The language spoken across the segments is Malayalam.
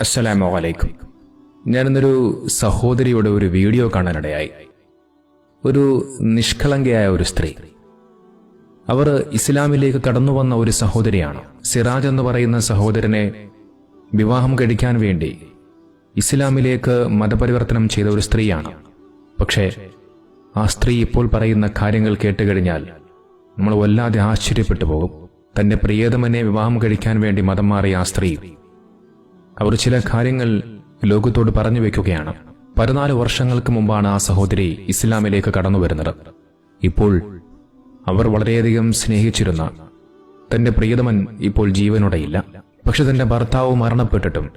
അസ്സലാമു അലൈക്കും. ഞാനിന്നൊരു സഹോദരിയുടെ ഒരു വീഡിയോ കാണാനിടയായി. ഒരു നിഷ്കളങ്കയായ ഒരു സ്ത്രീ. അവർ ഇസ്ലാമിലേക്ക് കടന്നു വന്ന ഒരു സഹോദരിയാണ്. സിറാജ് എന്ന് പറയുന്ന സഹോദരനെ വിവാഹം കഴിക്കാൻ വേണ്ടി ഇസ്ലാമിലേക്ക് മതപരിവർത്തനം ചെയ്ത ഒരു സ്ത്രീയാണ്. പക്ഷേ ആ സ്ത്രീ ഇപ്പോൾ പറയുന്ന കാര്യങ്ങൾ കേട്ടുകഴിഞ്ഞാൽ നമ്മൾ വല്ലാതെ ആശ്ചര്യപ്പെട്ടു പോകും. തന്റെ പ്രിയതമനെ വിവാഹം കഴിക്കാൻ വേണ്ടി മതം മാറിയ ആ സ്ത്രീ അവർ ചില കാര്യങ്ങൾ ലോകത്തോട് പറഞ്ഞു വെക്കുകയാണ്. പതിനാല് വർഷങ്ങൾക്ക് മുമ്പാണ് ആ സഹോദരി ഇസ്ലാമിലേക്ക് കടന്നു വരുന്നത്. ഇപ്പോൾ അവർ വളരെയധികം സ്നേഹിച്ചിരുന്ന തന്റെ പ്രിയതമൻ ഇപ്പോൾ ജീവനോടെയില്ല പക്ഷെ തന്റെ ഭർത്താവ് മരണപ്പെട്ടിട്ടും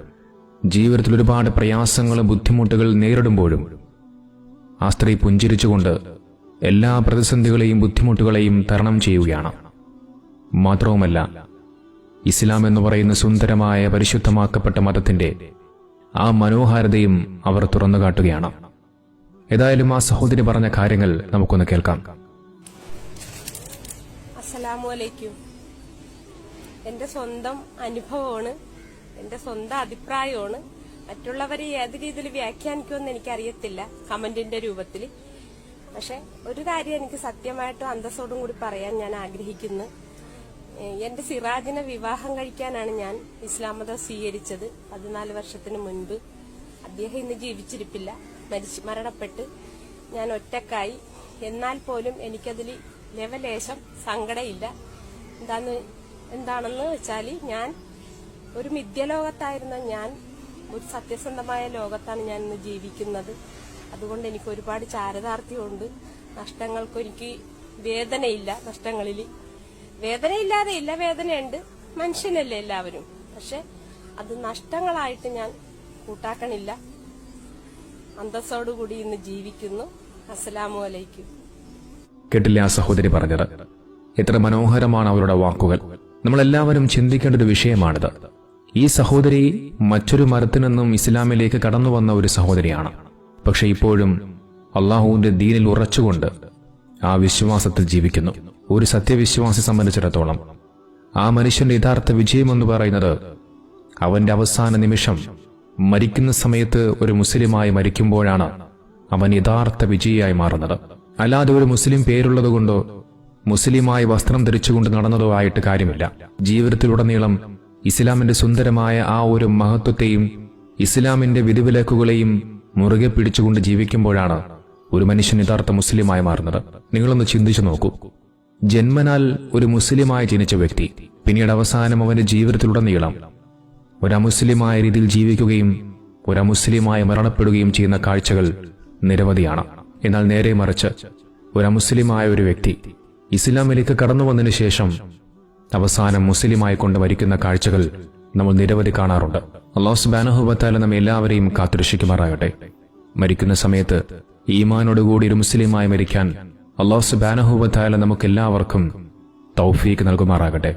ജീവിതത്തിൽ ഒരുപാട് പ്രയാസങ്ങളും ബുദ്ധിമുട്ടുകൾ നേരിടുമ്പോഴും ആ സ്ത്രീ പുഞ്ചിരിച്ചുകൊണ്ട് എല്ലാ പ്രതിസന്ധികളെയും ബുദ്ധിമുട്ടുകളെയും തരണം ചെയ്യുകയാണ്. മാത്രവുമല്ല ഇസ്ലാം എന്ന് പറയുന്ന സുന്ദരമായ പരിശുദ്ധമാക്കപ്പെട്ട മതത്തിന്റെ ആ മനോഹാരിതയും അവർ തുറന്നു കാട്ടുകയാണ്. ഏതായാലും ആ സഹോദരി പറഞ്ഞ കാര്യങ്ങൾ നമുക്കൊന്ന് കേൾക്കാം. അലൈക്കും. എന്റെ സ്വന്തം അനുഭവമാണ് എന്റെ സ്വന്തം അഭിപ്രായമാണ്. മറ്റുള്ളവരെ ഏത് രീതിയിൽ വ്യാഖ്യാനിക്കുമെന്ന് എനിക്കറിയത്തില്ല കമന്റിന്റെ രൂപത്തിൽ. പക്ഷെ ഒരു കാര്യം എനിക്ക് സത്യമായിട്ടും അന്തസ്സോടും കൂടി പറയാൻ ഞാൻ ആഗ്രഹിക്കുന്നു. എന്റെ സിറാജിനെ വിവാഹം കഴിക്കാനാണ് ഞാൻ ഇസ്ലാം മതം സ്വീകരിച്ചത്. പതിനാല് വർഷത്തിന് മുൻപ്. അദ്ദേഹം ഇന്ന് ജീവിച്ചിരിപ്പില്ല. മരിച്ചു മരണപ്പെട്ട് ഞാൻ ഒറ്റക്കായി. എന്നാൽ പോലും എനിക്കതിൽ ലവലേശം സങ്കടയില്ല. എന്താന്ന് എന്താണെന്ന് വെച്ചാൽ ഞാൻ ഒരു മിഥ്യലോകത്തായിരുന്ന ഞാൻ ഒരു സത്യസന്ധമായ ലോകത്താണ് ഞാൻ ഇന്ന് ജീവിക്കുന്നത്. അതുകൊണ്ട് എനിക്ക് ഒരുപാട് ചാരതാർത്ഥ്യമുണ്ട് നഷ്ടങ്ങൾക്ക് വേദനയില്ല നഷ്ടങ്ങളിൽ. വേദനയില്ലാതെ ഇല്ല വേദനയുണ്ട്. മനുഷ്യനല്ലേ എല്ലാവരും. പക്ഷെ അത് നഷ്ടങ്ങളായിട്ട് ഞാൻ കൂട്ടാക്കണില്ല. അന്തസ്സോടുകൂടി ഇന്ന് ജീവിക്കുന്നു. അസ്സലാമു അലൈക്കും. കേട്ടില്ലേ ആ സഹോദരി പറഞ്ഞത്? എത്ര മനോഹരമാണ് അവരുടെ വാക്കുകൾ. നമ്മളെല്ലാവരും ചിന്തിക്കേണ്ട ഒരു വിഷയമാണിത്. ഈ സഹോദരി മറ്റൊരു മരത്തിൽ നിന്നും ഇസ്ലാമിലേക്ക് കടന്നു വന്ന ഒരു സഹോദരിയാണ്. പക്ഷെ ഇപ്പോഴും അള്ളാഹുവിന്റെ ദീനിൽ ഉറച്ചുകൊണ്ട് ആ വിശ്വാസത്തിൽ ജീവിക്കുന്നു. ഒരു സത്യവിശ്വാസി സംബന്ധിച്ചിടത്തോളം ആ മനുഷ്യന്റെ യഥാർത്ഥ വിജയം എന്ന് പറയുന്നത് അവന്റെ അവസാന നിമിഷം മരിക്കുന്ന സമയത്ത് ഒരു മുസ്ലിമായി മരിക്കുമ്പോഴാണ് അവൻ യഥാർത്ഥ വിജയിയായി മാറുന്നത്. അല്ലാതെ ഒരു മുസ്ലിം പേരുള്ളതുകൊണ്ടോ മുസ്ലിമായി വസ്ത്രം ധരിച്ചുകൊണ്ട് നടന്നതോ ആയിട്ട് കാര്യമില്ല. ജീവിതത്തിലുടനീളം ഇസ്ലാമിന്റെ സുന്ദരമായ ആ ഒരു മഹത്വത്തെയും ഇസ്ലാമിന്റെ വിധിവിലക്കുകളെയും മുറുകെ പിടിച്ചുകൊണ്ട് ജീവിക്കുമ്പോഴാണ് ഒരു മനുഷ്യൻ യഥാർത്ഥ മുസ്ലിമായി മാറുന്നത്. നിങ്ങളൊന്ന് ചിന്തിച്ചു നോക്കൂ. ജന്മനാൽ ഒരു മുസ്ലിമായി ജനിച്ച വ്യക്തി പിന്നീട് അവസാനം അവന്റെ ജീവിതത്തിലുടനീളം ഒരമുസ്ലിമായ രീതിയിൽ ജീവിക്കുകയും ഒരമുസ്ലിമായി മരണപ്പെടുകയും ചെയ്യുന്ന കാഴ്ചകൾ നിരവധിയാണ്. എന്നാൽ നേരെ മറിച്ച് ഒരമുസ്ലിമായ ഒരു വ്യക്തി ഇസ്ലാമിലേക്ക് കടന്നു വന്നതിന് ശേഷം അവസാനം മുസ്ലിമായി കൊണ്ട് മരിക്കുന്ന കാഴ്ചകൾ നമ്മൾ നിരവധി കാണാറുണ്ട്. അള്ളാഹു സുബാനഹുബത്താല നമ്മെ എല്ലാവരെയും കാത്തുരക്ഷിക്കുമാറാകട്ടെ. മരിക്കുന്ന സമയത്ത് ഈമാനോടുകൂടി ഒരു മുസ്ലിമായി മരിക്കാൻ അള്ളാഹു സുബാനഹുബത്തായാലും നമുക്ക് എല്ലാവർക്കും തൗഫീക്ക് നൽകുമാറാകട്ടെ.